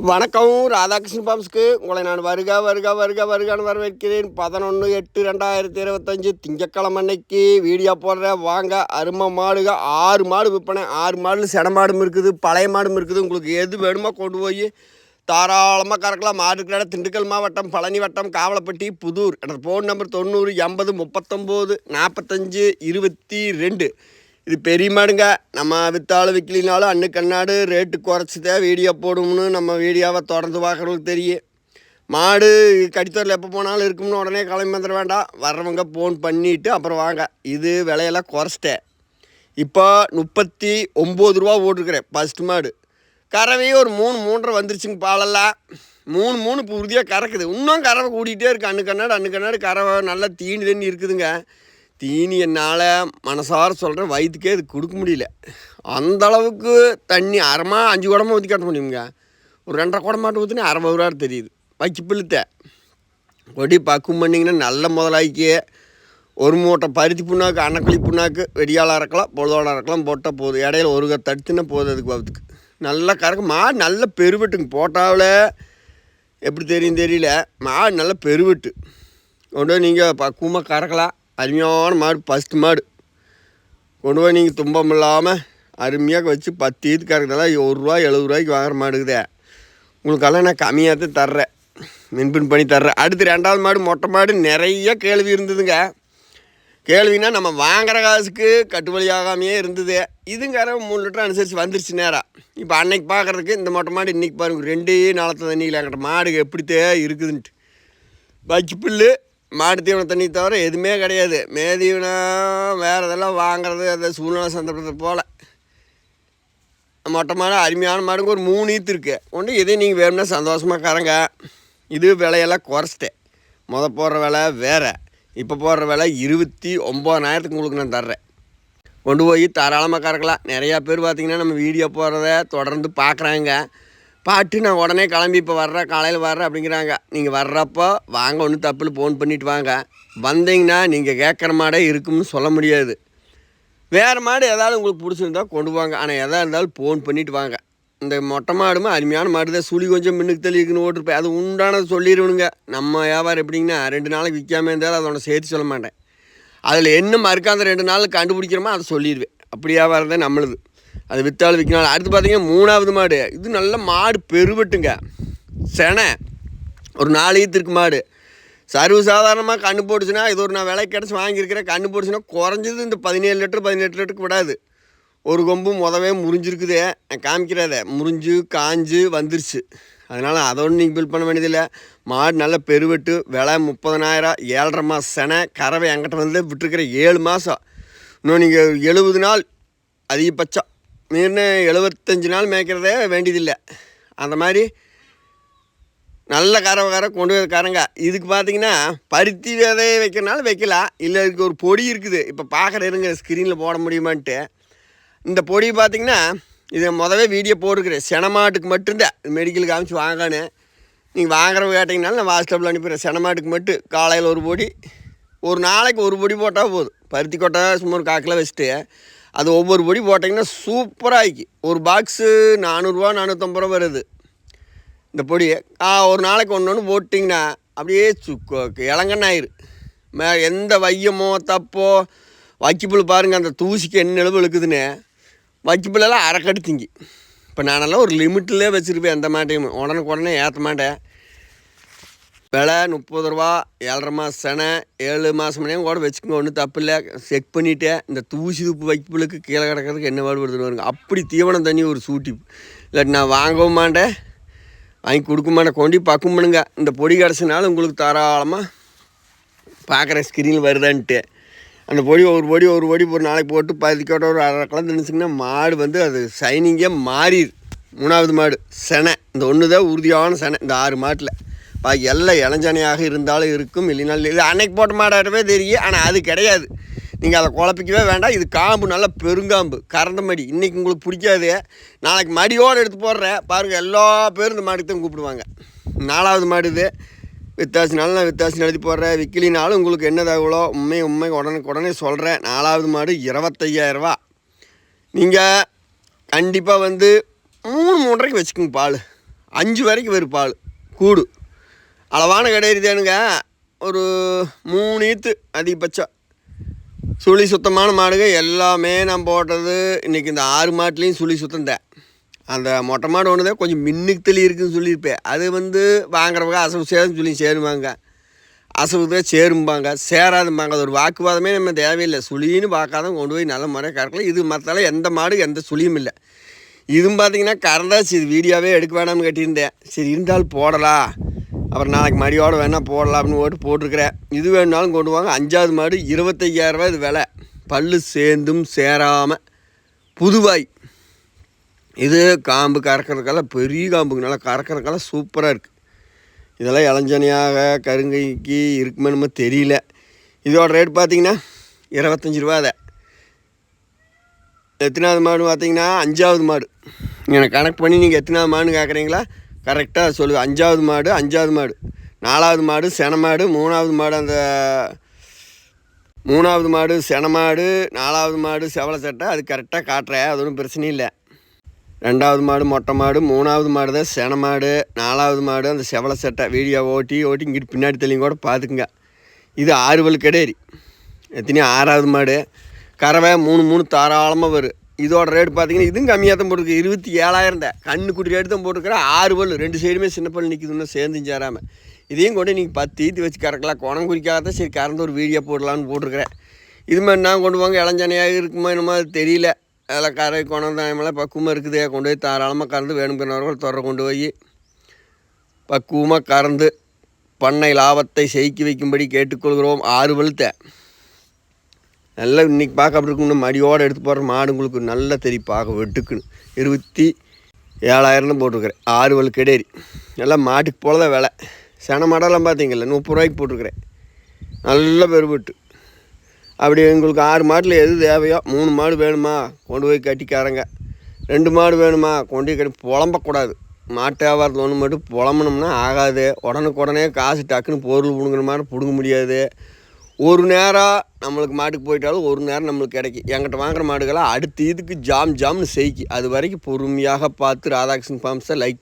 வணக்கம் ராதாகிருஷ்ணன் பாம்ஸ்க்கு உங்களை நான் வருக வருக வருக வருகான்னு வரவேற்கிறேன். பதினொன்று எட்டு ரெண்டாயிரத்தி இருபத்தஞ்சி திங்கக்கிழமை அன்னைக்கு வீடியோ போடுறேன் வாங்க அருமை மாடுக ஆறு மாடு விற்பனை. ஆறு மாடு செட மாடும் இருக்குது பழைய மாடும் இருக்குது. உங்களுக்கு எது வேணுமோ கொண்டு போய் தாராளமாக கறக்கலாம். மாடு இருக்கிற இடம் திண்டுக்கல் மாவட்டம் பழனி வட்டம் காவலப்பட்டி புதூர். எனது ஃபோன் நம்பர் தொண்ணூறு எண்பது முப்பத்தொம்போது நாற்பத்தஞ்சு இருபத்தி ரெண்டு. இது பெரிய மாடுங்க. நம்ம வித்தாலும் விற்கலினாலும் அன்னு கண்ணாடு ரேட்டு குறைச்சிதான் வீடியோ போடும்னு நம்ம வீடியோவை தொடர்ந்து பார்க்குறவங்களுக்கு தெரியும். மாடு கடித்தூரில் எப்போ போனாலும் இருக்கும்னு உடனே கிளம்பி வந்துட வேண்டாம். வர்றவங்க ஃபோன் பண்ணிவிட்டு அப்புறம் வாங்க. இது விலையெல்லாம் குறைச்சிட்டேன். இப்போ முப்பத்தி ஒம்பது ரூபா ஓட்டிருக்கிறேன் ஃபஸ்ட்டு மாடு. கறவையே ஒரு மூணு மூன்றரை வந்துருச்சுங்க பாலெல்லாம். மூணு மூணு இப்போ உறுதியாக கறக்குது. இன்னும் கறவை கூட்டிகிட்டே இருக்குது அண்ணு கண்ணாடு அண்ணு கண்ணாடு கறவை நல்லா தீனி தண்ணி இருக்குதுங்க. தீனி என்னால் மனசார சொல்கிறேன் வயிற்றுக்கே இது கொடுக்க முடியல. அந்தளவுக்கு தண்ணி அரைமா அஞ்சு குடமாக ஊற்றி கட்ட முடியுங்க ஒரு ரெண்டரை குடமாட்டு ஊற்றினா அரை ரூபா தெரியுது. வைக்கி பிள்ளைத்த. கொடி பக்குவம் பண்ணிங்கன்னா நல்ல முதலாய்க்கு ஒரு மூட்டை பருத்தி புண்ணாக்கு அன்னக்களி புண்ணாக்கு வெடியாளாக இருக்கலாம் பொழுதோட இருக்கலாம் போட்டால் போதும் இடையில ஒரு க தடுத்துனா போதும் அதுக்கு பார்த்துக்கு நல்லா கறக்கு மாடு நல்ல பெருவெட்டுங்க. போட்டாவில் எப்படி தெரியும் தெரியல. மாடு நல்ல பெருவெட்டு. கொண்டு நீங்கள் பக்குவமாக கறக்கலாம். அருமையான மாடு ஃபஸ்ட்டு மாடு. கொண்டு போய் நீங்கள் துன்பம் இல்லாமல் அருமையாக வச்சு பத்து ஈத்து ஒரு ரூபா எழுபது ரூபாய்க்கு வாங்குற மாடுக்குதே உங்களுக்கெல்லாம் நான் கம்மியாக தான் தர்றேன். மின்பின் பண்ணி தர்றேன். அடுத்து ரெண்டாவது மாடு மொட்டை மாடு நிறைய கேள்வி இருந்ததுங்க. கேள்வினா நம்ம வாங்குற காசுக்கு கட்டுப்படி ஆகாமையே இருந்தது. இதுங்கிற மூணு லிட்டர் அனுசரித்து வந்துருச்சு நேரம் இப்போ அன்னைக்கு பார்க்குறதுக்கு இந்த மொட்டை மாடு இன்றைக்கி பாருங்க ரெண்டே நாளத்து தண்ணியில் என்கிட்ட மாடு எப்படித்தே இருக்குதுன்ட்டு. பச்சு புல்லு மாடு தீவன தண்ணி தவிர எதுவுமே கிடையாது. மேதீவனம் வேறு இதெல்லாம் வாங்குறது அந்த சூழ்நிலை சந்தர்ப்பத்தை போல். மொட்டை மாடு அருமையான மாடுங்க ஒரு மூணு ஈத்து இருக்குது ஒன்று இதே நீங்கள் வேணும்னா சந்தோஷமாக கறங்க. இது விலையெல்லாம் குறைச்சிட்டேன் முத போடுற விலை வேறு. இப்போ போடுற விலை இருபத்தி ஒம்பதாயிரத்துக்கு உங்களுக்கு நான் தர்றேன். கொண்டு போய் தாராளமாக கறக்கலாம். நிறையா பேர் பார்த்திங்கன்னா நம்ம வீடியோ போடுறத தொடர்ந்து பார்க்குறாங்க. பாட்டு நான் உடனே கிளம்பி இப்போ வர்றேன் காலையில் வர்றேன் அப்படிங்கிறாங்க. நீங்கள் வர்றப்போ வாங்க ஒன்றும் தப்பில் ஃபோன் பண்ணிட்டு வாங்க. வந்தீங்கன்னா நீங்கள் கேட்குற மாடே இருக்கும்னு சொல்ல முடியாது. வேறு மாடு ஏதாவது உங்களுக்கு பிடிச்சிருந்தா கொண்டு வாங்க. ஆனால் எதாக இருந்தாலும் ஃபோன் பண்ணிட்டு வாங்க. இந்த மொட்டை மாடுமே அருமையான மாடு தான் சுழி கொஞ்சம் மின்னுக்கு தெளிக்குன்னு ஓட்டிருப்பேன். அது உண்டானது சொல்லிடுவனுங்க நம்ம வியாபாரம் எப்படிங்கன்னா ரெண்டு நாளைக்கு விற்காம இருந்தாலும் அதோட சேர்த்து சொல்ல மாட்டேன். அதில் என்ன மறுக்க அந்த ரெண்டு நாள் கண்டுபிடிக்கிறோமோ அதை சொல்லிடுவேன் அப்படி வியாபாரம் தான் நம்மளுது. அது விற்றாலும் விற்கணும் அடுத்து பார்த்தீங்கன்னா மூணாவது மாடு. இது நல்ல மாடு பெருவெட்டுங்க. செனை. ஒரு நாலு ஈத்திருக்கு மாடு. சர்வசாதாரணமாக கண்ணு போட்டுச்சுன்னா இது ஒரு நான் விலை கிடச்சி வாங்கியிருக்கிறேன். கண்ணு போட்டுச்சுன்னா குறைஞ்சது இந்த பதினேழு லிட்டர் பதினெட்டு லிட்டருக்கு விடாது. ஒரு கொம்பு முதவே முறிஞ்சிருக்குதே. நான் காமிக்கிறத. முறிஞ்சு காஞ்சு வந்துருச்சு. அதனால் அதோடு நீங்கள் பில் பண்ண வேண்டியதில்லை. மாடு நல்ல பெருவெட்டு. விலை முப்பதனாயிரம். ஏழரை மாதம் செனை. கறவை என்கிட்ட வந்து விட்டுருக்கிற ஏழு மாதம் இன்னும் நீங்கள் எழுபது நாள் அதிகபட்சம் மீறின எழுபத்தஞ்சி நாள் மேய்க்கிறதே வேண்டியதில்லை. அந்த மாதிரி நல்ல கறவை கொண்டு போய் இதுக்கு பார்த்தீங்கன்னா பருத்தி விதையை வைக்கிறனால வைக்கலாம். இல்லை இதுக்கு ஒரு பொடி இருக்குது. இப்போ பார்க்குற இருங்க ஸ்க்ரீனில் போட முடியுமான்ட்டு. இந்த பொடி பார்த்திங்கன்னா இதை முதவே வீடியோ போட்டுருக்குறேன். செனமாட்டுக்கு மட்டும்தான் மெடிக்கல் காமிச்சு வாங்கணும் நீங்கள் வாங்குறவங்க கேட்டிங்கனாலும் நான் வாட்ஸ்அப்பில் அனுப்பிடுறேன். செனமாட்டுக்கு மட்டும் காலையில் ஒரு பொடி ஒரு நாளைக்கு ஒரு பொடி போட்டால் போதும். பருத்தி கொட்டை சும்மா ஒரு காக்கில் வச்சுட்டு. அது ஒவ்வொரு பொடி போட்டிங்கன்னா சூப்பராகி ஒரு பாக்ஸு நானூறுரூவா நானூற்றம்பது ரூபா வருது. இந்த பொடியை. ஆ ஒரு நாளைக்கு ஒன்று ஒன்று போட்டிங்கன்னா அப்படியே சுக்கு இளங்கண்ணாயிரு மே எந்த வையமோ தப்போ வைக்கிப்புல் பாருங்கள் அந்த தூசிக்கு என்ன அளவு இழுக்குதுன்னு. வைக்கிப்புலெல்லாம் அரைக்கட்டு திங்கி. இப்போ நானெல்லாம் ஒரு லிமிட்டிலே வச்சுருப்பேன் எந்த மாட்டையும். உடனுக்கு உடனே ஏற்ற மாட்டேன். விலை முப்பது ரூபா ஏழரை மாதம் செனை ஏழு மாதம் மணியும் கூட வச்சுக்கோங்க ஒன்றும் தப்பு இல்லை. செக் பண்ணிவிட்டேன் இந்த தூசி துப்பு வைப்புளுக்கு கீழே கிடக்கிறதுக்கு என்ன வருதுன்னு வருங்க அப்படி தீவனம் தண்ணி ஒரு சூட்டி. இல்லாட்டி நான் வாங்கவும் மாட்டேன். வாங்கி கொடுக்க மாட்டேன். கொண்டு பக்கம் பண்ணுங்க. இந்த பொடி கிடச்சினாலும் உங்களுக்கு தாராளமாக பார்க்குறேன். ஸ்க்ரீனில் வருதான்ட்டு. அந்த பொடி ஒரு பொடி ஒரு பொடி ஒரு நாளைக்கு போட்டு பதிக்கோட்ட ஒரு அரை கலந்து நினச்சிங்கன்னா மாடு வந்து அது சைனிங்கே மாறிடு மூணாவது மாடு செனை. இந்த ஒன்று தான் உறுதியான செனை. இந்த ஆறு மாட்டில். பாக்கி எல்லாம் இளஞ்சனையாக இருந்தாலும் இருக்கும். இல்லைனாலும் இது அன்னைக்கு போட்ட மாடாடவே தெரியும். ஆனால் அது கிடையாது. நீங்கள் அதை குழப்பிக்கவே வேண்டாம். இது காம்பு நல்லா பெருங்காம்பு. கறந்த மடி. இன்றைக்கி உங்களுக்கு பிடிக்காது. நாளைக்கு மடியோடு எடுத்து போடுறேன். பாருங்கள் எல்லா பேரும் இந்த மாடுக்கு தான் கூப்பிடுவாங்க. நாலாவது மாடு இது. வித்தாசினாலும் நான் வித்தாசி எழுதி போடுறேன். விக்கிலினாலும் உங்களுக்கு என்ன தகவலோ உண்மை உண்மை. உடனே உடனே சொல்கிறேன் நாலாவது மாடு இருபத்தையாயிரரூவா நீங்கள் கண்டிப்பாக வந்து மூணு மூன்றரைக்கு வச்சுக்கோங்க பால். அஞ்சு வரைக்கும் வரும் பால். கூடு. அளவான கிடையாது ஒரு மூணு ஈத்து அதிகபட்சம். சுழி சுத்தமான மாடுங்க எல்லாமே நான் போட்டது இன்றைக்கி இந்த ஆறு மாட்டுலேயும் சுழி சுத்தம் தான். அந்த மொட்டை மாடு ஒன்று தான் கொஞ்சம் மின்னுக்கு தெளி இருக்குன்னு சொல்லியிருப்பேன். அது வந்து வாங்குறவங்க அசவு சேருன்னு சொல்லி சேருவாங்க. அசவு தான் சேரும்பாங்க. சேராதும்பாங்க. அது ஒரு வாக்குவாதமே நம்ம தேவையில்லை. சுழின்னு பார்க்காத கொண்டு போய் நல்ல முறையாக கறக்கலாம் இது மற்றால எந்த மாடு எந்த சுழியும் இல்லை. இதுவும் பார்த்திங்கன்னா கறந்தா சரி வீடியோவே எடுக்க வேணாம்னு கேட்டிருந்தேன் சரி இருந்தாலும் போடலாம். அப்புறம் நாளைக்கு மடியோடு வேணால் போடலாம் அப்படின்னு ஓட்டு போட்டிருக்கிறேன். இது வேணுனாலும் கொண்டு வாங்க. அஞ்சாவது மாடு இருபத்தையாயிரரூபா இது விலை. பல்லு சேர்ந்தும் சேராமல் புதுவாய். இது காம்பு கறக்கிறதுக்கெல்லாம் பெரிய காம்புக்கு நல்லா கறக்கிறதுக்கெல்லாம் சூப்பராக இருக்குது இதெல்லாம் இளஞ்சனையாக கருங்கைக்கு இருக்குமென்னு தெரியல. இதோட ரேட் பார்த்திங்கன்னா இருபத்தஞ்சி ரூபா அதை எத்தனாவது மாடு பார்த்தீங்கன்னா அஞ்சாவது மாடு. எனக்கு கணக்கு பண்ணி நீங்கள் எத்தனாவது மாடுன்னு கேட்குறீங்களா கரெக்டாக சொல்லு. அஞ்சாவது மாடு அஞ்சாவது மாடு. நாலாவது மாடு சென மாடு மூணாவது மாடு அந்த மூணாவது மாடு சென மாடு நாலாவது மாடு செவலை சட்டை அது கரெக்டாக காட்டுறேன் அது ஒன்றும் பிரச்சனை இல்லை. ரெண்டாவது மாடு மொட்டை மாடு மூணாவது மாடு தான் சென மாடு நாலாவது மாடு அந்த செவலை சட்டை. வீடியோ ஓட்டி ஓட்டி இங்கிட்டு பின்னாடி தெளிங்க கூட பார்த்துக்குங்க. இது ஆறுவல் கிடையாது எத்தனையோ ஆறாவது மாடு. கறவை மூணு மூணு தாராளமாக வரும் இதோட ரேட் பார்த்தீங்கன்னா இதுவும் கம்மியாக தான் போட்டுருக்கு. இருபத்தி ஏழாயிரம் தான். கண்ணு குட்டி ரேட்டு தான் போட்டிருக்கிறேன் ஆறு பல் ரெண்டு சைடுமே சின்ன பல் நிற்கிதுன்னு இன்னும் சேர்ந்து சேராமல் இதையும் கொண்டு நீங்கள் பத்து ஈத்து வச்சு கறக்கலாம். குணம் குறிக்காக தான். சரி கறந்து ஒரு வீடியோ போடலான்னு போட்டிருக்கிறேன். இது மாதிரி நான் கொண்டு போங்க இளஞ்சனையாக இருக்குமோ என்னமோ அது தெரியல. அதில் கரை குணம் தான் பக்குவமாக இருக்குது. கொண்டு போய் தாராளமாக கறந்து வேணுங்கிறவர்கள் தொடர கொண்டு போய் பக்குவமாக கறந்து பண்ணை லாபத்தை செதுக்கி வைக்கும்படி கேட்டுக்கொள்கிறோம். ஆறு வெளுத்த நல்லா இன்றைக்கி பார்க்க அப்படி இருக்கணும் மடியோடு எடுத்து போடுற மாடு உங்களுக்கு நல்லா தெரியும். பார்க்க வெட்டுக்குன்னு. இருபத்தி ஏழாயிரம் போட்டிருக்கிறேன். ஆறு வல் கிடையாது நல்லா மாட்டுக்கு போல தான் விலை. சென மாடெல்லாம் பார்த்தீங்கல்ல முப்பது ரூபாய்க்கு போட்டிருக்கிறேன். நல்ல பெருபட்டு அப்படி எங்களுக்கு ஆறு மாட்டில் எது தேவையோ மூணு மாடு வேணுமா? கொண்டு போய் கட்டிக்காரங்க. ரெண்டு மாடு வேணுமா? கொண்டு போய் கட்டி புலம்பக்கூடாது. மாட்டு வியாபாரத்தில் ஒன்று மட்டும் புலம்பணும்னா ஆகாது. உடனுக்குடனே காசு டக்குன்னு பொருள் பிடுங்குற மாதிரி பிடுங்க முடியாது. ஒரு நேரம் நம்மளுக்கு மாட்டுக்கு போயிட்டாலும் ஒரு நேரம் நம்மளுக்கு கிடைக்கும். என்கிட்ட வாங்குற மாடுகளை அடுத்த இதுக்கு ஜாம் ஜாம்னு செய்க்கி. அது வரைக்கும் பொறுமையாக பார்த்து ராதாகிருஷ்ணன் ஃபார்ம்ஸை லைக்